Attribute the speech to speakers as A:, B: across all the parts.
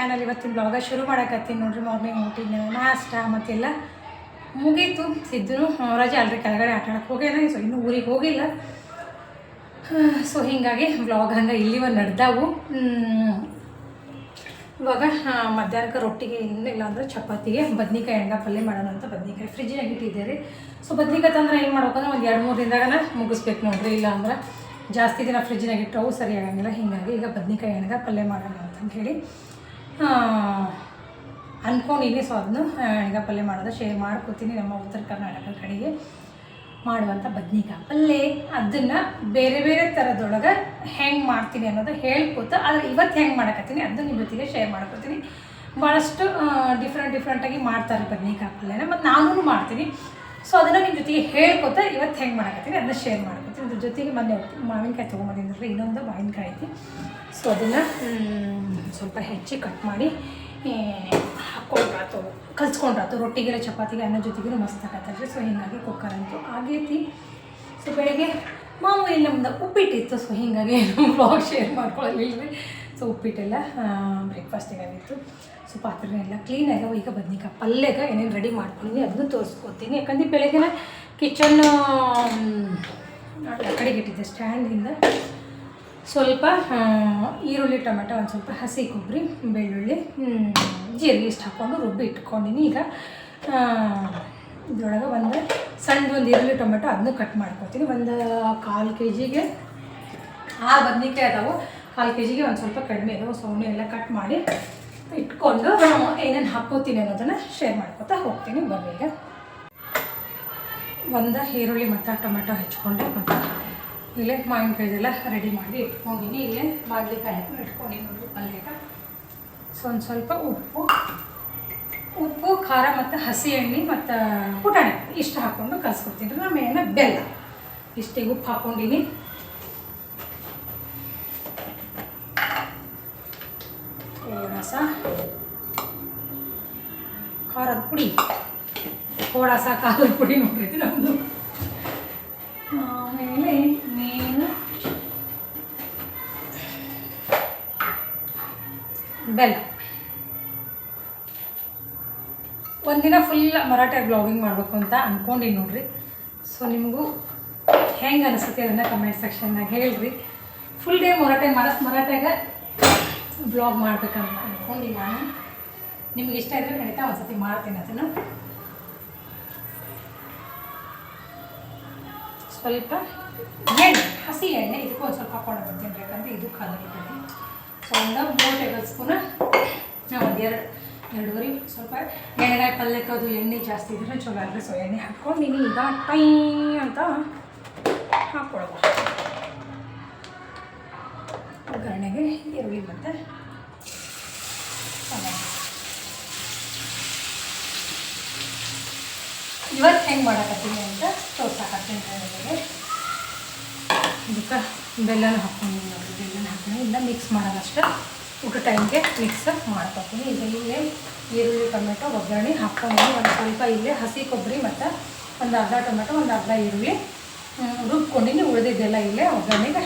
A: Channel ಇವತ್ತಿನ blog ಶುರು ಮಾಡಕತ್ತೀನಿ ನೋಡ್ರಿ ಮಾರ್ನಿಂಗ್ ಊಟಿನ ನಾಷ್ಟ ಮತ್ತೆಲ್ಲ ಮುಗೀತು. ಸಿದ್ದು ರಜೆ ಅಲ್ರಿ ಕೆಳಗಡೆ ಆಟ ಆಡಕ್ಕೆ ಹೋಗ್ಯಾನ, ಸೊ ಇನ್ನೂ ಊರಿಗೆ ಹೋಗಿಲ್ಲ. ಸೊ ಹೀಗಾಗಿ ಬ್ಲಾಗ್ ಹಂಗೆ ಇಲ್ಲಿ ಒಂದು ನಡೆದಾವು ಇವಾಗ ಮಧ್ಯಾಹ್ನಕ್ಕೆ ರೊಟ್ಟಿಗೆ ಇಲ್ಲ ಅಂದರೆ ಚಪಾತಿಗೆ ಬದ್ನಿಕಾಯಿ ಎಣ್ಣೆ ಪಲ್ಯ ಮಾಡೋಣ ಅಂತ ಬದ್ನಿಕಾಯಿ ಇಟ್ಟಿದ್ದೆ ರೀ ಸೊ ಬದ್ನಿಕಾಯಿ ತಂದ್ರೆ ಏನು ಮಾಡ್ಬೇಕಂದ್ರೆ ಒಂದು ಎರಡು ಮೂರು ದಿನದಾಗನ ಮುಗಿಸ್ಬೇಕು ನೋಡ್ರಿ, ಇಲ್ಲ ಅಂದ್ರೆ ಜಾಸ್ತಿ ದಿನ ಫ್ರಿಜ್ಜಿನಾಗ ಇಟ್ಟವು ಸರಿ ಆಗಂಗಿಲ್ಲ. ಹೀಗಾಗಿ ಈಗ ಬದ್ನಿಕಾಯಿ ಹೆಣ್ಗ ಪಲ್ಯ ಮಾಡೋಣ ಅಂತಂದು ಹೇಳಿ. ಅಂದ್ಕೊಂಡಿನಿ ಸೊ ಅದನ್ನು ಈಗ ಪಲ್ಯ ಮಾಡೋದು ಶೇರ್ ಮಾಡ್ಕೋತೀನಿ ನಮ್ಮ ಉತ್ತರ ಕರ್ನಾಟಕ ಕಡೆಗೆ ಮಾಡುವಂಥ ಬದ್ನಿಕಾಯಿ ಪಲ್ಯ. ಅದನ್ನು ಬೇರೆ ಬೇರೆ ಥರದೊಳಗೆ ಹೆಂಗೆ ಮಾಡ್ತೀನಿ ಅನ್ನೋದು ಹೇಳ್ಕೊತ, ಆದರೆ ಇವತ್ತು ಹೆಂಗೆ ಮಾಡಕತ್ತೀನಿ ಅದನ್ನು ನಿಮ್ಮ ಜೊತೆಗೆ ಶೇರ್ ಮಾಡ್ಕೊತೀನಿ. ಭಾಳಷ್ಟು ಡಿಫ್ರೆಂಟ್ ಡಿಫ್ರೆಂಟಾಗಿ ಮಾಡ್ತಾರೆ ಬದ್ನಿಕಾಯಿ ಪಲ್ಯನ, ಮತ್ತು ನಾನು ಮಾಡ್ತೀನಿ. ಸೊ ಅದನ್ನು ನಿಮ್ಮ ಜೊತೆಗೆ ಹೇಳ್ಕೊತ ಇವತ್ತು ಹೆಂಗೆ ಮಾಡಕತ್ತೀನಿ ಅದನ್ನ ಶೇರ್ ಮಾಡ್ಕೊತೀನಿ. ಅದ್ರ ಜೊತೆಗೆ ಮೊನ್ನೆ ಮಾವಿನಕಾಯಿ ತೊಗೊಂಬಂದಿದ್ರೆ ಇನ್ನೊಂದು ಮಾವಿನಕಾಯಿ ಐತಿ. ಸೊ ಅದನ್ನು ಸ್ವಲ್ಪ ಹೆಚ್ಚಿ ಕಟ್ ಮಾಡಿ ಹಾಕ್ಕೊಂಡ್ರಾತು, ಕಲ್ಸ್ಕೊಂಡ್ರಾತು. ರೊಟ್ಟಿಗೆಲ್ಲ, ಚಪಾತಿಗೆ, ಅನ್ನ ಜೊತೆಗೆ ಮಸ್ತ್ ಆಗತ್ತಲ್ರಿ. ಸೊ ಹಿಂಗಾಗಿ ಕುಕ್ಕರ್ ಅಂತು ಆಗೈತಿ. ಸೊ ಬೆಳಗ್ಗೆ ಮಾಮೂಲಿ ನಮ್ದು ಉಪ್ಪಿಟ್ಟಿತ್ತು. ಸೊ ಹೀಗಾಗಿ ಬ್ಲಾಗ್ ಶೇರ್ ಮಾಡ್ಕೊಳ್ಳಲಿಲ್ಲ ಸೊ ಉಪ್ಪಿಟ್ಟೆಲ್ಲ ಬ್ರೇಕ್ಫಾಸ್ಟಿಗೆ ಆಗಿತ್ತು ಸೊ ಪಾತ್ರೆನೆಲ್ಲ ಕ್ಲೀನ್ ಆಗ್ಯಾವ ಈಗ ಬದ್ನಿಕಾಯಿ ಪಲ್ಯಗೆ ಏನೇನು ರೆಡಿ ಮಾಡ್ಕೊಂಡಿದ್ದೀನಿ ಅದನ್ನು ತೋರಿಸ್ಕೊತೀನಿ. ಯಾಕಂದ್ರೆ ಬೆಳಗ್ಗೆನ ಕಿಚನ್ ಕಡೆಗೆ ಇಟ್ಟಿದ್ದೆ ಸ್ಟ್ಯಾಂಡಿಂದ ಸ್ವಲ್ಪ ಈರುಳ್ಳಿ, ಟೊಮೆಟೊ, ಒಂದು ಸ್ವಲ್ಪ ಹಸಿ ಕೊಬ್ಬರಿ, ಬೆಳ್ಳುಳ್ಳಿ ಜೀರಿಗೆ ಇಷ್ಟು ಹಾಕ್ಕೊಂಡು ರುಬ್ಬಿ ಇಟ್ಕೊಂಡಿನಿ. ಈಗ ಇದ್ರೊಳಗೆ ಒಂದು ಸಣ್ಣದು ಒಂದು ಈರುಳ್ಳಿ, ಟೊಮೆಟೊ ಅದನ್ನು ಕಟ್ ಮಾಡ್ಕೊತೀನಿ. ಒಂದು ಕಾಲು ಕೆ ಜಿಗೆ ಆ ಬದ್ನಿಕಾಯಿ ಅದಾವೆ. ಕಾಲು ಕೆ ಜಿಗೆ ಒಂದು ಸ್ವಲ್ಪ ಕಡಿಮೆ ಇದಾವೆ ಸೌಣೆ ಎಲ್ಲ ಕಟ್ ಮಾಡಿ ಇಟ್ಕೊಂಡು, ಏನೇನು ಹಾಕ್ಕೋತೀನಿ ಅನ್ನೋದನ್ನು ಶೇರ್ ಮಾಡ್ಕೊತಾ ಹೋಗ್ತೀನಿ. ಬನ್ನಿ ಒಂದು ಈರುಳ್ಳಿ ಮತ್ತು ಟೊಮೆಟೊ ಹೆಚ್ಕೊಂಡು ಮತ್ತು ಇಲ್ಲೇ ಮಾವಿನಕಾಯ್ದೆಲ್ಲ ರೆಡಿ ಮಾಡಿ ಇಟ್ಕೊಂಡಿನಿ. ಇಲ್ಲೇ ಬಾದಲಿಕಾಯಿ ಇಟ್ಕೊಂಡಿನಿ ನೋಡಿ ಪಲ್ಯಕ್ಕೆ ಸೊ ಒಂದು ಸ್ವಲ್ಪ ಉಪ್ಪು ಉಪ್ಪು, ಖಾರ ಮತ್ತು ಹಸಿ ಎಣ್ಣೆ ಮತ್ತು ಪುಟಾಣಿ ಇಷ್ಟು ಹಾಕ್ಕೊಂಡು ಕಲ್ಸ್ಕೊತೀನಿ ರೀ ಆಮೇಲೆ ಬೆಲ್ಲ. ಇಷ್ಟಿಗೆ ಉಪ್ಪು ಹಾಕ್ಕೊಂಡಿನಿ ರಸ. ಖಾರದ ಪುಡಿ. ಕೋಡಸ ಖಾರದ ಪುಡಿ ನೋಡಿದ್ರೆ ನಮ್ಮದು ಆಮೇಲೆ ಮೇನು ಬೆಲ್ಲ. ಒಂದಿನ ಫುಲ್ ಮರಾಠಿ ಬ್ಲಾಗಿಂಗ್ ಮಾಡಬೇಕು ಅಂತ ಅಂದ್ಕೊಂಡಿನಿ ನೋಡ್ರಿ. ಸೊ ನಿಮಗೂ ಹೆಂಗೆ ಅನಿಸುತ್ತೆ ಅದನ್ನು ಕಮೆಂಟ್ ಸೆಕ್ಷನ್ನಾಗ ಹೇಳ್ರಿ. ಫುಲ್ ಡೇ ಮರಾಠಿ ಮರ ಮರಾಠ್ಯಾಗ ಬ್ಲಾಗ್ ಮಾಡ್ಬೇಕಂತ ಅಂದ್ಕೊಂಡಿ ನಾನು. ನಿಮ್ಗೆ ಇಷ್ಟ ಇದ್ರೆ ಖಂಡಿತ ಒಂದ್ಸತಿ ಮಾಡ್ತೀನಿ ಅದನ್ನು. ಸ್ವಲ್ಪ ಎಣ್ಣೆ, ಹಸಿ ಎಣ್ಣೆ ಇದಕ್ಕೂ ಒಂದು ಸ್ವಲ್ಪ ಹಾಕೊಂಡು ಬರ್ತೀನಿ ಯಾಕಂದ್ರೆ ಇದು ಕಲರಿದ್ದೀನಿ ಸೊ ಒಂದು ಮೂರು ಟೇಬಲ್ ಸ್ಪೂನ ಒಂದು ಎರಡು, ಎರಡೂವರೆ ಸ್ವಲ್ಪ ಎಣ್ಣೆಗಾಯಿ ಪಲ್ಯಕ್ಕೆ ಅದು ಎಣ್ಣೆ ಜಾಸ್ತಿ ಇದ್ರೆ ಚಲೋ ಅಲ್ರಿ ಸೊ ಎಣ್ಣೆ ಹಾಕ್ಕೊಂಡಿನಿ ಈಗ ಟೈ ಅಂತ ಹಾಕ್ಕೊಳ್ಬೋದು ಒಗ್ಗರಣೆಗೆ ಈರುಳ್ಳಿ ಮತ್ತು ಟೊಮೆಟೊ ಇವತ್ತು ಹೆಂಗೆ ಮಾಡಕತ್ತೀನಿ ಅಂತ ತೋರ್ಸಾಕತ್ತೀನಿ ನಿಮಗೆ ಇದಕ್ಕೆ ಬೆಲ್ಲನ ಹಾಕ್ಕೊಂಡು ನೋಡಿ ಬೆಲ್ಲನ ಹಾಕ್ತೀನಿ ಇಲ್ಲ ಮಿಕ್ಸ್ ಮಾಡೋದಷ್ಟು. ಊಟ ಟೈಮ್ಗೆ ಮಿಕ್ಸ್ ಮಾಡ್ಕೊತೀನಿ. ಇದರಲ್ಲಿ ಈರುಳ್ಳಿ, ಟೊಮೆಟೊ, ಒಗ್ಗರಣೆ ಹಾಕ್ಕೊಂಡು ಒಂದು ಸ್ವಲ್ಪ ಇಲ್ಲೇ ಹಸಿ ಕೊಬ್ಬರಿ ಮತ್ತು ಒಂದು ಅರ್ಧ ಟೊಮೆಟೊ, ಒಂದು ಅರ್ಧ ಈರುಳ್ಳಿ ರುಬ್ಕೊಂಡಿನಿ. ಉಳಿದಿದ್ದೆಲ್ಲ ಇಲ್ಲೇ ಒಗ್ಗರಣೆಗೆ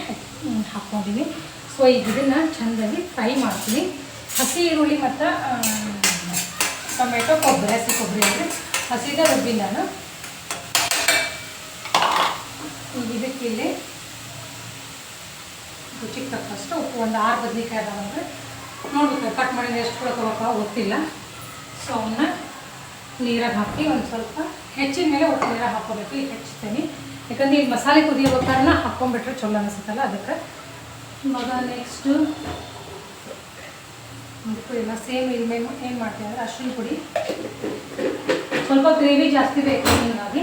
A: ಹಾಕ್ಕೊಂಡಿನಿ. ಸೊ ಈಗ ಇದನ್ನು ಚೆಂದಾಗಿ ಫ್ರೈ ಮಾಡ್ತೀನಿ. ಹಸಿ ಈರುಳ್ಳಿ ಮತ್ತು ಟೊಮೆಟೊ, ಕೊಬ್ಬರಿ, ಹಸಿ ಕೊಬ್ಬರಿ ಅಂದರೆ ಹಸಿದ ರುಬ್ಬಿ ನಾನು ಈಗ ಇದಕ್ಕೆ ಇಲ್ಲಿ ರುಚಿಗೆ ತಕ್ಕಷ್ಟು ಉಪ್ಪು, ಒಂದು ಆರು ಬದ್ನಿಕಾಯಿ ಅದಾವಂದ್ರೆ ನೋಡ್ಬೇಕು, ಕಟ್ ಮಾಡಿದ್ರೆ ಎಷ್ಟು ಕೊಡ್ಕೋಬೇಕು ಗೊತ್ತಿಲ್ಲ. ಸೊ ಅವನ್ನ ನೀರಾಗ ಹಾಕಿ ಒಂದು ಸ್ವಲ್ಪ ಹೆಚ್ಚಿನ ಮೇಲೆ ಒಟ್ಟು ನೀರಾಗ ಹಾಕೋಬೇಕು ಈಗ ಹೆಚ್ಚುತ್ತೇನೆ ಯಾಕಂದ್ರೆ ಈಗ ಮಸಾಲೆ ಕುದಿಯೋ ಕಾರಣ ಹಾಕ್ಕೊಂಡ್ಬಿಟ್ರೆ ಚಲೋ ಅನಿಸುತ್ತಲ್ಲ ಅದಕ್ಕೆ. ಮಗ ನೆಕ್ಸ್ಟು ಉಪ್ಪು ಎಲ್ಲ ಸೇಮ್ ಇಲ್ಲಿ ಏನು ಮಾಡ್ತೀವಿ ಅಂದರೆ ಅರ್ಶಿನ ಪುಡಿ. ಸ್ವಲ್ಪ ಗ್ರೇವಿ ಜಾಸ್ತಿ ಬೇಕು ಹೀಗಾಗಿ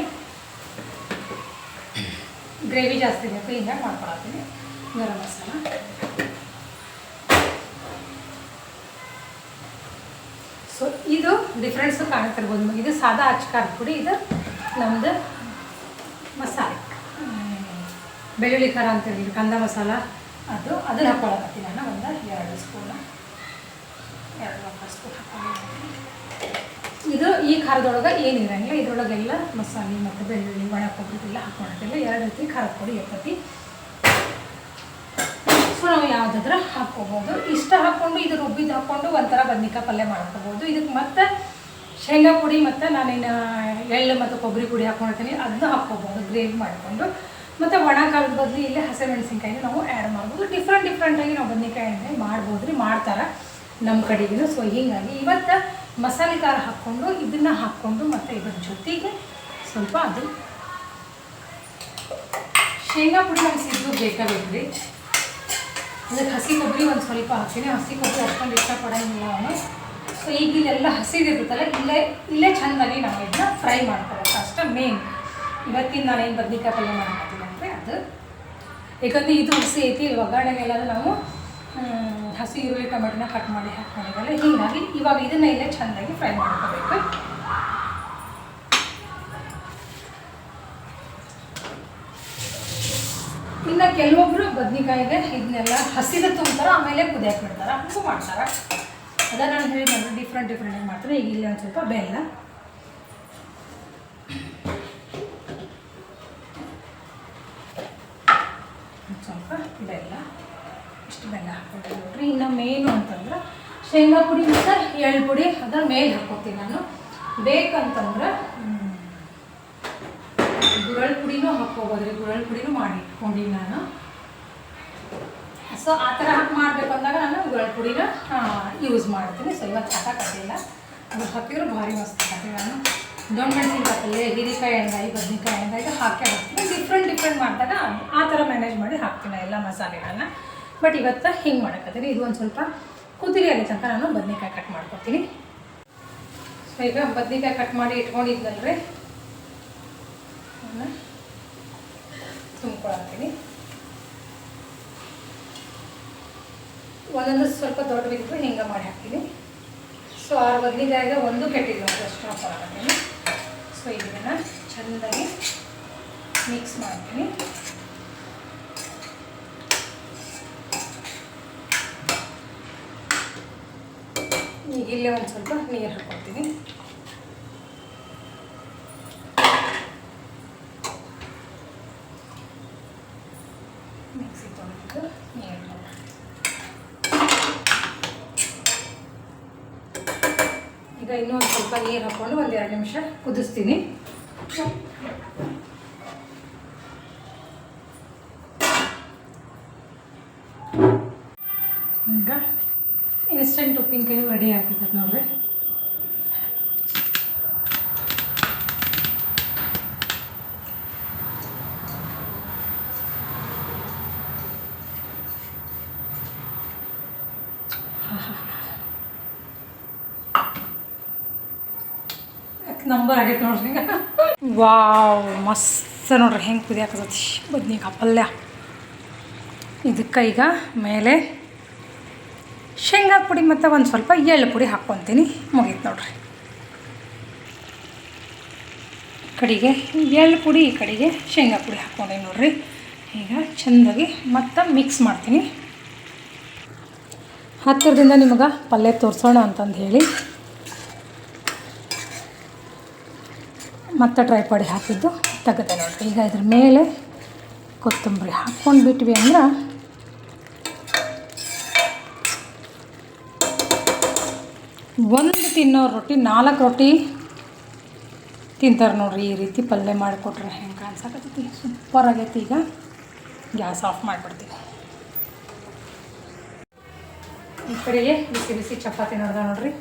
A: ಗ್ರೇವಿ ಜಾಸ್ತಿ ಬೇಕು ಹಿಂಗಾಗಿ ಮಾಡ್ಕೊಳತ್ತೀನಿ. ಗರಂ ಮಸಾಲ. ಸೊ ಇದು ಡಿಫ್ರೆನ್ಸು ಕಾಣುತ್ತಿರ್ಬೋದು ಇದು ಸಾದಾ ಹಚ್ಕಾರ ಪುಡಿ, ಇದು ನಮ್ಮದು ಮಸಾಲೆ. ಬೆಳ್ಳುಳ್ಳಿ ಖಾರ ಅಂತ ಕಂದ ಮಸಾಲ. ಅದು, ಅದನ್ನು ಹಾಕ್ಕೊಳಕತ್ತೀನಿ ನಾನು. ಒಂದು ಎರಡು ಸ್ಪೂನ್ ಎರಡು ಸ್ಪೂನ್ ಹಾಕ್ಕೊಂಡಿದ್ದೀನಿ ಇದು ಈ ಖಾರದೊಳಗೆ ಏನು ಇರಂಗಿಲ್ಲ ಇದ್ರೊಳಗೆಲ್ಲ ಮಸಾಲೆ ಮತ್ತು ಬೆಳ್ಳುಳ್ಳಿ, ಒಣ ಕೊಬ್ಬರಿ ಎಲ್ಲ ಹಾಕೊಂಡಿರ್ತಿಲ್ಲ ಎರಡು ರೀತಿ ಖಾರದ ಪುಡಿ ಇರ್ತೈತಿ. ಸೊ ನಾವು ಯಾವುದಾದ್ರೂ ಹಾಕ್ಕೋಬೋದು. ಇಷ್ಟ ಹಾಕ್ಕೊಂಡು ಇದು ರುಬ್ಬಿದ್ದು ಹಾಕ್ಕೊಂಡು ಒಂಥರ ಬದ್ನಿಕಾಯಿ ಪಲ್ಯ ಮಾಡ್ಕೋಬೋದು. ಇದಕ್ಕೆ ಮತ್ತೆ ಶೇಂಗಾ ಪುಡಿ ಮತ್ತು ನಾನೇನು ಎಳ್ಳು ಮತ್ತು ಕೊಬ್ಬರಿ ಪುಡಿ ಹಾಕ್ಕೊಂಡಿರ್ತೀನಿ ಅದನ್ನು ಹಾಕ್ಕೋಬೋದು, ಗ್ರೇವಿ ಮಾಡಿಕೊಂಡು. ಮತ್ತು ಒಣ ಕಾಲದ ಬದಲು ಇಲ್ಲೇ ಹಸಿಮೆಣಸಿನ್ಕಾಯಿನ ನಾವು ಆ್ಯಡ್ ಮಾಡ್ಬೋದು. ಡಿಫ್ರೆಂಟ್ ಡಿಫ್ರೆಂಟಾಗಿ ನಾವು ಬದ್ನಿಕಾಯಿ ಮಾಡ್ಬೋದು ರೀ ಮಾಡ್ತಾರೆ ನಮ್ಮ ಕಡೆಗೂ ಸೊ ಹೀಗಾಗಿ ಇವತ್ತು ಮಸಾಲೆ ಖಾರ ಹಾಕ್ಕೊಂಡು ಇದನ್ನು ಹಾಕ್ಕೊಂಡು ಮತ್ತು ಇದ್ರ ಜೊತೆಗೆ ಸ್ವಲ್ಪ ಅದು ಶೇಂಗಾ ಪುಡಿ ನಮ್ಗೆ ಸಿದ್ದು ಬೇಕಾಗುತ್ತೆ ಅದಕ್ಕೆ ಹಸಿ ಕೊಬ್ಬರಿ ಒಂದು ಸ್ವಲ್ಪ ಹಾಕ್ತೀನಿ. ಹಸಿ ಕೊಬ್ಬರಿ ಅಷ್ಟೊಂದು ಇಷ್ಟಪಡೋಂಗಿಲ್ಲ ಅವನು ಸೊ ಈಗ ಇಲ್ಲೆಲ್ಲ ಹಸಿದಿರುತ್ತಲ್ಲ, ಇಲ್ಲೇ ಇಲ್ಲೇ ಚೆಂದಾಗಿ ನಾವು ಇದನ್ನ ಫ್ರೈ ಮಾಡ್ಕೊಬೇಕು ಅಷ್ಟೇ ಮೇನ್ ಇವತ್ತಿನ ನಾನೇನು ಬದ್ನಿಕಾಯಿ ಪಲ್ಯ ಮಾಡ್ತೀನಿ ಅಂದರೆ ಅದು. ಯಾಕಂದರೆ ಇದು ಹಸಿ ಐತಿ ಒಗ್ಗರಣೆಗೆಲ್ಲ ನಾವು ಹಸಿ ಈರುಳ್ಳಿ ಟೊಮೆಟೊನ ಕಟ್ ಮಾಡಿ ಹಾಕ್ಕೊಂಡಿದ್ದಲ್ಲ ಹೀಗಾಗಿ ಇವಾಗ ಇದನ್ನ ಇಲ್ಲೇ ಚೆಂದಾಗಿ ಫ್ರೈ ಮಾಡ್ಕೋಬೇಕು. ಇನ್ನು ಕೆಲವೊಬ್ರು ಬದ್ನಿಕಾಯಿಗೆ ಇದನ್ನೆಲ್ಲ ಹಸಿದ ತುಂಬ್ತಾರೆ, ಆಮೇಲೆ ಕುದಿಯಕ್ಕೆ ಬಿಡ್ತಾರೆ, ಹಂಗೂ ಮಾಡ್ತಾರೆ. ಅದನ್ನು ನಾನು ಹೇಳಿದ್ರೆ ಡಿಫ್ರೆಂಟ್ ಡಿಫ್ರೆಂಟಾಗಿ ಮಾಡ್ತಾರೆ ಈಗ ಇಲ್ಲಿ ಒಂದು ಸ್ವಲ್ಪ ಬೆಲ್ಲ ಒಂದ್ ಸ್ವಲ್ಪ ಬೆಲ್ಲ ಇಷ್ಟು ಬೆಲ್ಲ ಹಾಕ್ಕೊಳ್ತೀನಿ ನೋಡ್ರಿ. ಇನ್ನು ಮೇನು ಅಂತಂದ್ರೆ ಶೇಂಗಾ ಪುಡಿ ಮತ್ತು ಎಳ್ಳು ಪುಡಿ ಅದರ ಮೇಲೆ ಹಾಕ್ಕೊತೀನಿ ನಾನು. ಬೇಕಂತಂದ್ರೆ ಗುರಳ್ ಪುಡಿನೂ ಹಾಕ್ಕೋಬೋದ್ರಿ ಗುರಳ್ ಪುಡಿನೂ ಮಾಡಿ ಇಟ್ಕೊಂಡಿನಿ ನಾನು. ಸೊ ಆ ಥರ ಹಾಕಿ ಮಾಡಬೇಕು ಅಂದಾಗ ನಾನು ಗುರಳ್ ಪುಡಿನ ಯೂಸ್ ಮಾಡ್ತೀನಿ. ಸೊ ಇವತ್ತು ಕಟ್ಟಿಲ್ಲ ಅದು ಹಾಕಿದ್ರೆ ಭಾರಿ ಮಸ್ತ್ ಹಾಕ್ತೀನಿ ನಾನು. ದೊಡ್ಡ ಮೆಣಸಿನಕಾಯಿ ಹೀರಿಕಾಯಿ ಹೀರೆಕಾಯಿ ಬದನೆಕಾಯಿ ಎಣ್ಣೆಗಾಯಿ ಹಾಕಿ ಹಾಕ್ತೀನಿ. ಡಿಫ್ರೆಂಟ್ ಡಿಫ್ರೆಂಟ್ ಮಾಡಿದಾಗ ಆ ಥರ ಮ್ಯಾನೇಜ್ ಮಾಡಿ ಹಾಕ್ತೀನಿ ಎಲ್ಲ ಮಸಾಲೆಗಳನ್ನ. ಬಟ್ ಇವತ್ತು ಹಿಂಗೆ ಮಾಡಕತ್ತೀನಿ ಇದು ಒಂದು ಸ್ವಲ್ಪ ಕುದಿಗೆ ಆಗೋ ತನಕ ನಾನು ಬದನೆಕಾಯಿ ಕಟ್ ಮಾಡ್ಕೊತೀನಿ. ಸೊ ಈಗ ಬದನೆಕಾಯಿ ಕಟ್ ಮಾಡಿ ಇಟ್ಕೊಂಡಿದ್ದಲ್ರಿ ತುಂಬ್ಕೊಳತ್ತೀನಿ. ಒಂದೊಂದು ಸ್ವಲ್ಪ ದೊಡ್ಡ ಬಿದ್ದು ಹಿಂಗೆ ಮಾಡಿ ಹಾಕ್ತೀನಿ. ಸೊ ಆರು ಬದನೆಕಾಯಿಗೆ ಒಂದು ಕೆಟ್ಟಿಲ್ಲ ಅಷ್ಟು ಹಾಕೊಳಕತ್ತೀನಿ ಸೊ ಇದನ್ನು ಚೆಂದಾಗಿ ಮಿಕ್ಸ್ ಮಾಡ್ತೀನಿ. ಈಗ ಇಲ್ಲೇ ಒಂದು ಸ್ವಲ್ಪ ನೀರು ಹಾಕ್ಕೊಳ್ತೀನಿ ಈಗ ಇನ್ನೂ ಒಂದು ಸ್ವಲ್ಪ ನೀರು ಹಾಕ್ಕೊಂಡು ಒಂದು ಎರಡು ನಿಮಿಷ ಕುದಿಸ್ತೀನಿ. ಉಪ್ಪಿನಕಾಯಿ ರೆಡಿ ಆಗ್ತದೆ ನೋಡ್ರಿ ನಂಬರ್ ಆಗೈತೆ ನೋಡ್ರಿ ಈಗ ವಾವ್ ಮಸ್ತ್ ನೋಡ್ರಿ ಹೆಂಗೆ ಕುದಿಯಾಕತೈತಿ ಬದ್ನಿಕಾಯಿ ಪಲ್ಯ ಇದಕ್ಕೆ ಈಗ ಮೇಲೆ ಶೇಂಗಾ ಪುಡಿ ಮತ್ತು ಒಂದು ಸ್ವಲ್ಪ ಎಳ್ಳು ಪುಡಿ ಹಾಕ್ಕೊತೀನಿ. ಮುಗೀತು ನೋಡ್ರಿ. ಕಡಿಗೆ ಎಳ್ಳು ಪುಡಿ, ಈ ಕಡೆಗೆ ಶೇಂಗಾ ಪುಡಿ ಹಾಕ್ಕೊಂಡೆ ನೋಡ್ರಿ. ಈಗ ಚೆಂದಾಗಿ ಮತ್ತೆ ಮಿಕ್ಸ್ ಮಾಡ್ತೀನಿ. ಹತ್ತಿರದಿಂದ ನಿಮಗೆ ಪಲ್ಯ ತೋರಿಸೋಣ ಅಂತಂದು ಹೇಳಿ. ಮತ್ತೆ ಟ್ರೈ ಪಡಿ ಹಾಕಿದ್ದು ತೆಗೆದೆ ನೋಡ್ರಿ. ಈಗ ಇದ್ರ ಮೇಲೆ ಕೊತ್ತಂಬರಿ ಹಾಕ್ಕೊಂಡು ಬಿಟ್ವಿ ಅಂದ್ರೆ ಒಂದು ತಿನ್ನೋ ರೊಟ್ಟಿ, ನಾಲ್ಕು ರೊಟ್ಟಿ ತಿಂತಾರೆ ನೋಡ್ರಿ. ಈ ರೀತಿ ಪಲ್ಯ ಮಾಡಿಕೊಟ್ರೆ ಹೆಂಗೆ ಅನ್ಸಕತ್ತೈತಿ ಸೂಪರ್ ಆಗೈತಿ ಈಗ. ಗ್ಯಾಸ್ ಆಫ್ ಮಾಡಿಬಿಡ್ತೀವಿ. ಈ ಕಡೆಗೆ ಬಿಸಿ ಬಿಸಿ ಚಪಾತಿ ನೋಡ್ದ ನೋಡ್ರಿ.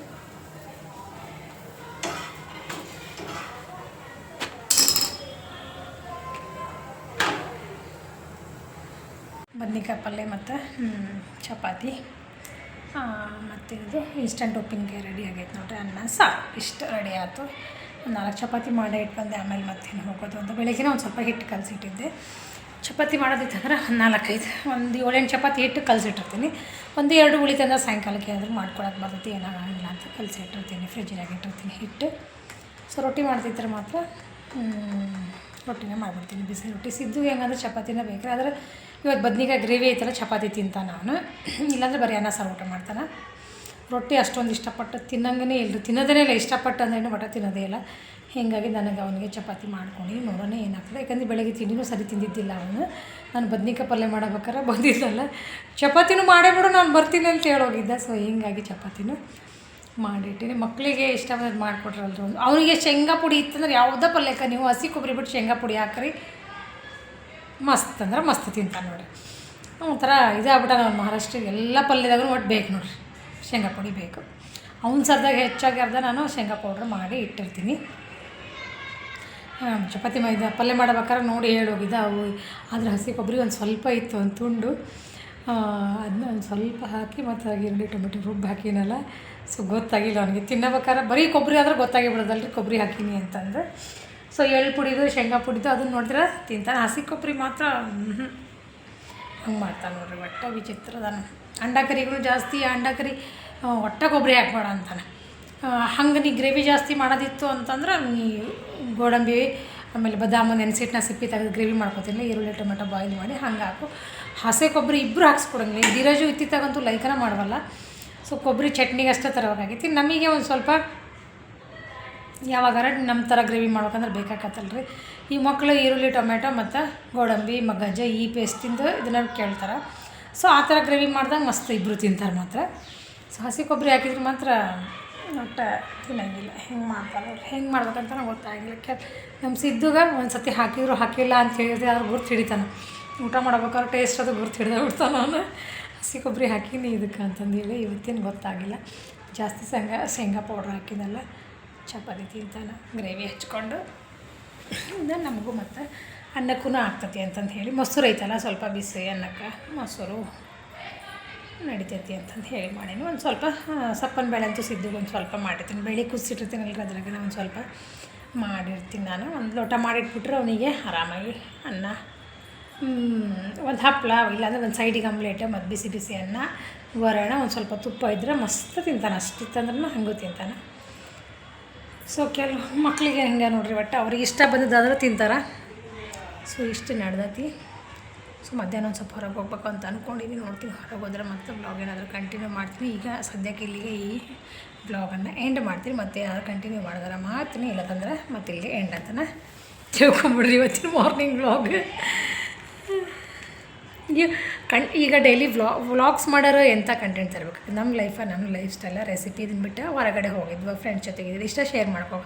A: ಬದ್ನಿಕಾಯಿ ಪಲ್ಯ ಮತ್ತು ಚಪಾತಿ. ಮತ್ತು ಇದು ಇನ್ಸ್ಟಂಟ್ ಉಪ್ಪಿನಕಾಯಿ ರೆಡಿ ಆಗೈತೆ ನೋಡ್ರಿ. ಅನ್ನ, ಸಾರು, ಇಷ್ಟು ರೆಡಿ ಆಯಿತು ನಾಲ್ಕು ಚಪಾತಿ ಮಾಡೇ ಇಟ್ಟು ಬಂದೆ ಆಮೇಲೆ ಮತ್ತೇನು ಹೋಗೋದು ಅಂತ. ಬೆಳಗ್ಗೆನೇ ಒಂದು ಸ್ವಲ್ಪ ಹಿಟ್ಟು ಕಲಸಿಟ್ಟಿದ್ದೆ. ಚಪಾತಿ ಮಾಡೋದಿತ್ತಂದ್ರೆ ನಾಲ್ಕೈದು ಒಂದು ಏಳೆಂಟು ಚಪಾತಿ ಹಿಟ್ಟು ಕಲಸಿಟ್ಟಿರ್ತೀನಿ. ಒಂದು ಎರಡು ಉಳಿತಂದ್ರೆ ಸಾಯಂಕಾಲಕ್ಕೆ ಏನಾದರೂ ಮಾಡ್ಕೊಳಕ್ಕೆ ಬರ್ತೈತಿ ಏನಾಗಂಗಿಲ್ಲ ಅಂತ ಕಲಸಿಟ್ಟಿರ್ತೀನಿ. ಫ್ರಿಜ್ಜಿನಾಗ ಇಟ್ಟಿರ್ತೀನಿ ಹಿಟ್ಟು. ಸೊ, ರೊಟ್ಟಿ ಮಾಡ್ತಿದ್ರೆ ಮಾತ್ರ ರೊಟ್ಟಿನೇ ಮಾಡಿಬಿಡ್ತೀನಿ. ಬಿಸಿ ರೊಟ್ಟಿ. ಸಿದ್ದು ಹೆಂಗಂದ್ರೆ ಚಪಾತಿನೇ ಬೇಕು ಆದರೆ ಇವತ್ತು ಬದ್ನಿಕಾಯಿ ಗ್ರೇವಿ ಐತಲ್ಲ, ಚಪಾತಿ ತಿಂತಾನೆ ಅವನು. ಇಲ್ಲಾಂದ್ರೆ ಬರೀ ಅನ್ನ, ಸಾರು, ಊಟ ಮಾಡ್ತಾನೆ. ರೊಟ್ಟಿ ಅಷ್ಟೊಂದು ಇಷ್ಟಪಟ್ಟು ತಿನ್ನಂಗೇ ಇಲ್ಲ. ತಿನ್ನೋದೇ ಇಲ್ಲ, ಇಷ್ಟಪಟ್ಟು ಅಂದ್ರೇನು ಬಟ ತಿನ್ನೋದೇ ಇಲ್ಲ. ಹೀಗಾಗಿ ನನಗೆ ಅವನಿಗೆ ಚಪಾತಿ ಮಾಡ್ಕೊಂಡು ನೋಡೋಣ ಏನಾಗ್ತದೆ. ಯಾಕಂದ್ರೆ ಬೆಳಗ್ಗೆ ತಿಂಡಿನೂ ಸರಿ ತಿಂದಿದ್ದಿಲ್ಲ ಅವನು. ನಾನು ಬದ್ನಿಕಾಯಿ ಪಲ್ಯ ಮಾಡಬೇಕಾರೆ ಬಂದಿದ್ದಲ್ಲ. ಚಪಾತಿನೂ ಮಾಡೇ ಬಿಡು, ನಾನು ಬರ್ತೀನಿ ಅಂತ ಹೇಳೋಗಿದ್ದೆ. ಸೊ ಹೀಗಾಗಿ ಚಪಾತಿನೂ ಮಾಡಿಟ್ಟಿನಿ. ಮಕ್ಕಳಿಗೆ ಇಷ್ಟ ಬಂದ್ರೆ ಮಾಡಿಕೊಟ್ರಲ್ರಿ ಅವನಿಗೆ ಶೇಂಗಾ ಪುಡಿ ಇತ್ತಂದ್ರೆ ಯಾವುದೇ ಪಲ್ಯಕ್ಕೆ ನೀವು ಹಸಿ ಕೊಬ್ಬರಿ ಬಿಟ್ಟು ಶೇಂಗಾ ಪುಡಿ ಹಾಕ್ರಿ. ಮಸ್ತ್ ಅಂದ್ರೆ ಮಸ್ತ್ ತಿಂತಾನೆ ನೋಡ್ರಿ. ಒಂಥರ ಇದಾಗ್ಬಿಟ್ಟ ನಾವು ಮಹಾರಾಷ್ಟ್ರಿಗೆ ಎಲ್ಲ ಪಲ್ಯದಾಗೂ ಒಟ್ಟು ಬೇಕು ನೋಡಿರಿ. ಶೇಂಗಾ ಪುಡಿ ಬೇಕು. ಅವ್ನು ಸರ್ದಾಗ ಹೆಚ್ಚಾಗಿ ಅರ್ಧ ನಾನು ಶೇಂಗಾ ಪೌಡ್ರ್ ಮಾಡಿ ಇಟ್ಟಿರ್ತೀನಿ. ಚಪಾತಿ ಮೈದಾ ಪಲ್ಯ ಮಾಡ್ಬೇಕಾದ್ರೆ ನೋಡಿ ಹೇಳೋಗಿದ್ದ ಅವು ಆದರೆ ಹಸಿ ಕೊಬ್ಬರಿ ಒಂದು ಸ್ವಲ್ಪ ಇತ್ತು, ಒಂದು ತುಂಡು. ಅದನ್ನ ಒಂದು ಸ್ವಲ್ಪ ಹಾಕಿ ಮತ್ತು ಈರುಳ್ಳಿ, ಟೊಮೆಟೊ ರುಬ್ಬಿ ಹಾಕಿನಲ್ಲ. ಸೊ ಗೊತ್ತಾಗಿಲ್ಲ ಅವನಿಗೆ. ತಿನ್ನಬೇಕಾದ್ರೆ ಬರೀ ಕೊಬ್ಬರಿ ಆದ್ರೆ ಗೊತ್ತಾಗಿ ಬಿಡೋದಲ್ರಿ ಕೊಬ್ಬರಿ ಹಾಕೀನಿ ಅಂತಂದು. ಸೊ ಎಳ್ಳು ಪುಡಿದು, ಶೇಂಗಾ ಪುಡಿದು ಅದನ್ನು ನೋಡಿದ್ರೆ ತಿಂತಾನೆ. ಹಸಿ ಕೊಬ್ಬರಿ ಮಾತ್ರ ಹಂಗೆ ಮಾಡ್ತಾನೆ ನೋಡ್ರಿ, ಒಟ್ಟ ವಿಚಿತ್ರದಾನ ಅಂಡ ಕರಿಗೂ ಜಾಸ್ತಿ ಅಂಡ ಕರಿ ಒಟ್ಟ ಕೊಬ್ಬರಿ ಹಾಕ್ಬೇಡ ಅಂತಾನೆ. ಹಂಗೆ ನೀ ಗ್ರೇವಿ ಜಾಸ್ತಿ ಮಾಡೋದಿತ್ತು ಅಂತಂದ್ರೆ ನೀ ಗೋಡಂಬಿ, ಆಮೇಲೆ ಬದಾಮು, ನೆನೆಸಿಟ್ಟನ್ನ ಸಿಪ್ಪಿ ತೆಗೆದು ಗ್ರೇವಿ ಮಾಡ್ಕೊತೀನಿ, ಈರುಳ್ಳಿ, ಟೊಮೆಟೊ ಬಾಯ್ಲ್ ಮಾಡಿ ಹಂಗೆ ಹಾಕು. ಹಸೆ ಕೊಬ್ಬರಿ ಇಬ್ಬರು ಹಾಕ್ಸ್ಕೊಡಂಗಿಲ್ಲ. ಧೀರಜು ಇತ್ತಿತ್ತಾಗಂತೂ ಲೈಕನ ಮಾಡವಲ್ಲ. ಸೊ ಕೊಬ್ಬರಿ ಚಟ್ನಿಗೆ ಅಷ್ಟೇ ತರಬೇಕಾಗಿತ್ತು. ನಮಗೆ ಒಂದು ಸ್ವಲ್ಪ ಯಾವಾಗಾರ ನಮ್ಮ ಥರ ಗ್ರೇವಿ ಮಾಡ್ಬೇಕಂದ್ರೆ ಬೇಕಾಗತ್ತಲ್ರಿ ಈ ಮಕ್ಕಳು ಈರುಳ್ಳಿ ಟೊಮೆಟೊ ಮತ್ತು ಗೋಡಂಬಿ ಮಗಜ್ಜ ಈ ಪೇಸ್ಟಿಂದು ಇದನ್ನ ಕೇಳ್ತಾರೆ. ಸೊ ಆ ಥರ ಗ್ರೇವಿ ಮಾಡ್ದಾಗ ಮಸ್ತ್ ಇಬ್ಬರು ತಿಂತಾರೆ ಮಾತ್ರ. ಸೊ ಹಸಿ ಕೊಬ್ಬರಿ ಹಾಕಿದ್ರೆ ಮಾತ್ರ ಒಟ್ಟು ತಿನ್ನಂಗಿಲ್ಲ. ಹೆಂಗೆ ಮಾಡ್ತಾರೆ ಹೆಂಗೆ ಮಾಡ್ಬೇಕಂತ ನಂಗೆ ಗೊತ್ತಾಗಿಲ್ಲ ಕೆ ನಮ್ಮ ಸಿದ್ದುಗ ಒಂದು ಸತಿ ಹಾಕಿದ್ರು, ಹಾಕಿಲ್ಲ ಅಂತ ಹೇಳಿದ್ರೆ ಅವ್ರು ಗುರ್ತು ಹಿಡಿತಾನೆ. ಊಟ ಮಾಡ್ಬೇಕಾದ್ರೆ ಟೇಸ್ಟ್ ಅದು ಗುರ್ತು ಹಿಡ್ದು ಬಿಡ್ತಾನೆ ಅವನು. ಹಸಿ ಕೊಬ್ಬರಿ ಹಾಕಿನಿ ಇದಕ್ಕೆ ಅಂತಂದೇಳಿ ಇವತ್ತಿನ ಗೊತ್ತಾಗಿಲ್ಲ. ಜಾಸ್ತಿ ಶೇಂಗಾ ಶೇಂಗಾ ಪೌಡ್ರ್ ಹಾಕಿನಲ್ಲ ಚಪಾತಿ ತಿಂತಾನೆ, ಗ್ರೇವಿ ಹಚ್ಕೊಂಡು. ನಮಗೂ ಮತ್ತು ಅನ್ನಕ್ಕೂ ಆಗ್ತತಿ ಅಂತಂದು ಹೇಳಿ, ಮೊಸರು ಐತಲ್ಲ ಸ್ವಲ್ಪ ಬಿಸಿ ಅನ್ನಕ್ಕೆ, ಮೊಸರು ನಡಿತೈತಿ ಅಂತಂದು ಹೇಳಿ ಮಾಡೀನಿ. ಒಂದು ಸ್ವಲ್ಪ ಸಪ್ಪನ ಬೇಳೆ ಅಂತೂ ಸಿದ್ದಿಗೆ ಒಂದು ಸ್ವಲ್ಪ ಮಾಡಿರ್ತೀನಿ. ಬೇಳೆ ಕುದಿಸಿಟ್ಟಿರ್ತೀನಲ್ರಿ ಅದ್ರಾಗ ಒಂದು ಸ್ವಲ್ಪ ಮಾಡಿರ್ತೀನಿ ನಾನು. ಒಂದು ಲೋಟ ಮಾಡಿಟ್ಬಿಟ್ರೆ ಅವನಿಗೆ ಆರಾಮಾಗಿ ಅನ್ನ ಒಂದು ಹಪ್ಪಳ ಇಲ್ಲಾಂದ್ರೆ ಒಂದು ಸೈಡಿಗೆ ಆಮ್ಲೇಟ್, ಮತ್ತು ಬಿಸಿ ಬಿಸಿ ಅನ್ನ, ವರಣ, ಒಂದು ಸ್ವಲ್ಪ ತುಪ್ಪ ಇದ್ದರೆ ಮಸ್ತ್ ತಿಂತಾನೆ. ಅಷ್ಟಿತ್ತಂದ್ರೂ ಹಂಗೂ ತಿಂತಾನೆ. ಸೊ ಕೆಲವು ಮಕ್ಕಳಿಗೆ ಹಿಂಗೆ ನೋಡ್ರಿ ಒಟ್ಟು. ಅವ್ರಿಗೆ ಇಷ್ಟ ಬಂದಿದ್ದಾದ್ರೆ ತಿಂತಾರೆ. ಸೊ ಇಷ್ಟು ನಡ್ದೈತಿ. ಸೊ ಮಧ್ಯಾಹ್ನ ಒಂದು ಸ್ವಲ್ಪ ಹೊರಗೆ ಹೋಗ್ಬೇಕು ಅಂತ ಅಂದ್ಕೊಂಡಿದ್ದೀನಿ ನೋಡ್ತೀನಿ ಹೊರಗೆ ಹೋದ್ರೆ ಮತ್ತೆ ಬ್ಲಾಗ್ ಏನಾದರೂ ಕಂಟಿನ್ಯೂ ಮಾಡ್ತೀನಿ. ಈಗ ಸದ್ಯಕ್ಕೆ ಇಲ್ಲಿಗೆ ಈ ಬ್ಲಾಗನ್ನು ಎಂಡ್ ಮಾಡ್ತೀನಿ. ಮತ್ತೆ ಏನಾದರೂ ಕಂಟಿನ್ಯೂ ಮಾಡಿದ್ರೆ ಮಾಡ್ತೀನಿ ಇಲ್ಲದಂದ್ರೆ ಮತ್ತೆ ಇಲ್ಲಿಗೆ ಎಂಡ್ ಅಂತನ ತಿಳ್ಕೊಂಬಿಡ್ರಿ ಇವತ್ತಿನ ಮಾರ್ನಿಂಗ್ ಬ್ಲಾಗ್ ಕಣ್, ಈಗ ಡೈಲಿ ವ್ಲಾ ವ್ಲಾಗ್ಸ್ ಮಾಡೋರು ಎಂಥ ಕಂಟೆಂಟ್ ತರಬೇಕು? ನಮ್ಮ ಲೈಫ ನಮ್ಮ ಲೈಫ್ ಸ್ಟೈಲ ರೆಸಿಪಿ ಬಿಟ್ಟು ಹೊರಗಡೆ ಹೋಗಿದ್ವಿ ಫ್ರೆಂಡ್ಸ್ ಜೊತೆಗೆ ಇಷ್ಟ ಶೇರ್ ಮಾಡ್ಕೋ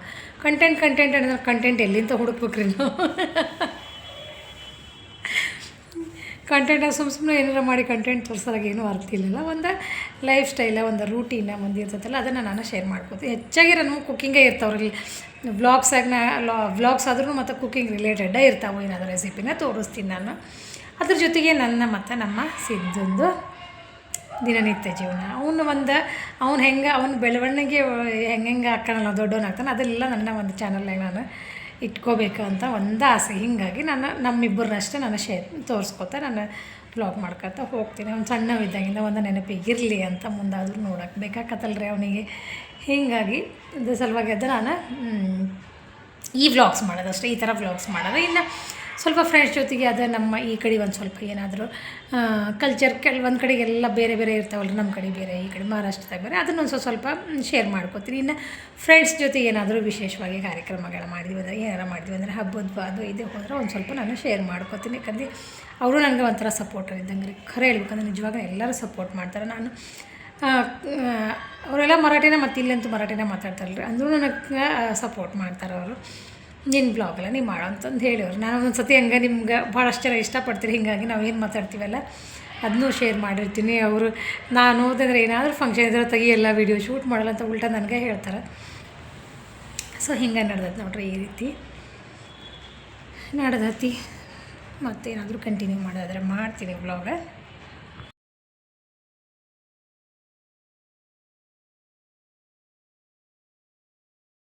A: ಕಂಟೆಂಟ್ ಕಂಟೆಂಟ್ ಅಂದ್ರೆ ಕಂಟೆಂಟ್ ಎಲ್ಲಿಂದ ಹುಡುಕ್ಬೇಕ್ರಿ ನಾವು? ಕಂಟೆಂಟ್ ಸುಮ್ಮ ಸುಮ್ಮನೆ ಏನಾರ ಮಾಡಿ ಕಂಟೆಂಟ್ ತೋರ್ಸೋದಾಗ ಏನೂ ಅರ್ಥ ಇಲ್ಲಲ್ಲ. ಒಂದು ಲೈಫ್ ಸ್ಟೈಲ ಒಂದು ರೂಟೀನ ಒಂದು ಇರ್ತೈತಲ್ಲ, ಅದನ್ನು ನಾನು ಶೇರ್ ಮಾಡ್ಕೋತೀನಿ ಹೆಚ್ಚಾಗಿ ನಮ್ಮ ಕುಕ್ಕಿಂಗೇ ಇರ್ತಾವ್ರಿ. ವ್ಲಾಗ್ಸ್ ಆಗಿ ವ್ಲಾಗ್ಸ್ ಆದ್ರೂ ಮತ್ತು ಕುಕ್ಕಿಂಗ್ ರಿಲೇಟೆಡೇ ಇರ್ತಾವೆ, ಏನಾದರೂ ರೆಸಿಪಿನ ತೋರಿಸ್ತೀನಿ ನಾನು. ಅದ್ರ ಜೊತೆಗೆ ನನ್ನ ಮತ್ತು ನಮ್ಮ ಸಿದ್ಧಂದು ದಿನನಿತ್ಯ ಜೀವನ. ಅವನು ಒಂದು, ಅವ್ನು ಹೆಂಗೆ, ಅವನ ಬೆಳವಣಿಗೆ ಹೆಂಗೆ ಹೆಂಗೆ ಹಾಕೋಣ ದೊಡ್ಡವನಾಗ್ತಾನೆ ಅದೆಲ್ಲ ನನ್ನ ಒಂದು ಚಾನಲ್ನಾಗ ನಾನು ಇಟ್ಕೋಬೇಕು ಅಂತ ಒಂದು ಆಸೆ. ಹೀಗಾಗಿ ನಾನು ನಮ್ಮಿಬ್ಬರನ್ನಷ್ಟೇ ನಾನು ಶೇರ್ ತೋರಿಸ್ಕೊತಾ ನಾನು ಬ್ಲಾಗ್ ಮಾಡ್ಕೊತ ಹೋಗ್ತೀನಿ. ಅವ್ನು ಸಣ್ಣವಿದ್ದಾಗಿಂದ ಒಂದು ನೆನಪಿಗಿರಲಿ ಅಂತ ಮುಂದಾದರೂ ನೋಡೋಕೆ ಬೇಕಾಕತ್ತಲ್ರಿ ಅವನಿಗೆ. ಹೀಗಾಗಿ ಇದು ಸಲುವಾಗಿ ಅದು ನಾನು ಈ ವ್ಲಾಗ್ಸ್ ಮಾಡೋದು ಅಷ್ಟೇ ಈ ಥರ ವ್ಲಾಗ್ಸ್ ಮಾಡೋದು. ಇನ್ನು ಸ್ವಲ್ಪ ಫ್ರೆಂಡ್ಸ್ ಜೊತೆಗೆ ಅದು ನಮ್ಮ ಈ ಕಡೆ ಒಂದು ಸ್ವಲ್ಪ ಏನಾದರೂ ಕಲ್ಚರ್ ಕೆಲವೊಂದು ಕಡೆಗೆಲ್ಲ ಬೇರೆ ಬೇರೆ ಇರ್ತಾವಲ್ಲ ನಮ್ಮ ಕಡೆ ಬೇರೆ, ಈ ಕಡೆ ಮಹಾರಾಷ್ಟ್ರದಾಗ ಬೇರೆ, ಅದನ್ನು ಒಂದು ಸ್ವಲ್ಪ ಸ್ವಲ್ಪ ಶೇರ್ ಮಾಡ್ಕೋತೀನಿ ಇನ್ನು ಫ್ರೆಂಡ್ಸ್ ಜೊತೆ ಏನಾದರೂ ವಿಶೇಷವಾಗಿ ಕಾರ್ಯಕ್ರಮಗಳು ಮಾಡಿದ್ವಿ ಅಂದರೆ, ಏನಾರ ಮಾಡಿದ್ವಿ ಅಂದರೆ ಹಬ್ಬದ ಅದು ಇದು ಹೋದ್ರೆ ಒಂದು ಸ್ವಲ್ಪ ನಾನು ಶೇರ್ ಮಾಡ್ಕೋತೀನಿ. ಯಾಕಂದರೆ ಅವರು ನನಗೆ ಒಂಥರ ಸಪೋರ್ಟರ್ ಇದ್ದಂಗೆ ರೀ. ಖರೆ ಹೇಳ್ಬೇಕಂದ್ರೆ ನಿಜವಾಗ ಎಲ್ಲರೂ ಸಪೋರ್ಟ್ ಮಾಡ್ತಾರೆ. ನಾನು ಅವರೆಲ್ಲ ಮರಾಠಿನ ಮತ್ತು ಇಲ್ಲಂತೂ ಮರಾಠಿನ ಮಾತಾಡ್ತಾರಲ್ರಿ. ಅಂದರೂ ನನಗೆ ಸಪೋರ್ಟ್ ಮಾಡ್ತಾರೆ ಅವರು ನಿನ್ನ ಬ್ಲಾಗಲ್ಲ ನೀವು ಮಾಡೋ ಅಂತಂದು ಹೇಳಿವ್ರು. ನಾನು ಒಂದೊಂದು ಸತಿ ಹಂಗೆ ನಿಮ್ಗೆ ಭಾಳಷ್ಟು ಜನ ಇಷ್ಟಪಡ್ತೀರಿ, ಹೀಗಾಗಿ ನಾವು ಏನು ಮಾತಾಡ್ತೀವಲ್ಲ ಅದನ್ನೂ ಶೇರ್ ಮಾಡಿರ್ತೀನಿ. ಅವರು ನಾನು ಓದಿದ್ರೆ ಏನಾದರೂ ಫಂಕ್ಷನ್ ಇದ್ರೆ ತೆಗಿ, ಎಲ್ಲ ವೀಡಿಯೋ ಶೂಟ್ ಮಾಡಲ್ಲ ಅಂತ ಉಲ್ಟಾ ನನಗೆ ಹೇಳ್ತಾರೆ. ಸೊ ಹಿಂಗೆ ನಡೆದೈತೆ ನೋಡ್ರಿ ಈ ರೀತಿ. ನಡ್ದತಿ. ಮತ್ತೇನಾದರೂ ಕಂಟಿನ್ಯೂ ಮಾಡೋದಾದ್ರೆ ಮಾಡ್ತೀನಿ ಬ್ಲಾಗ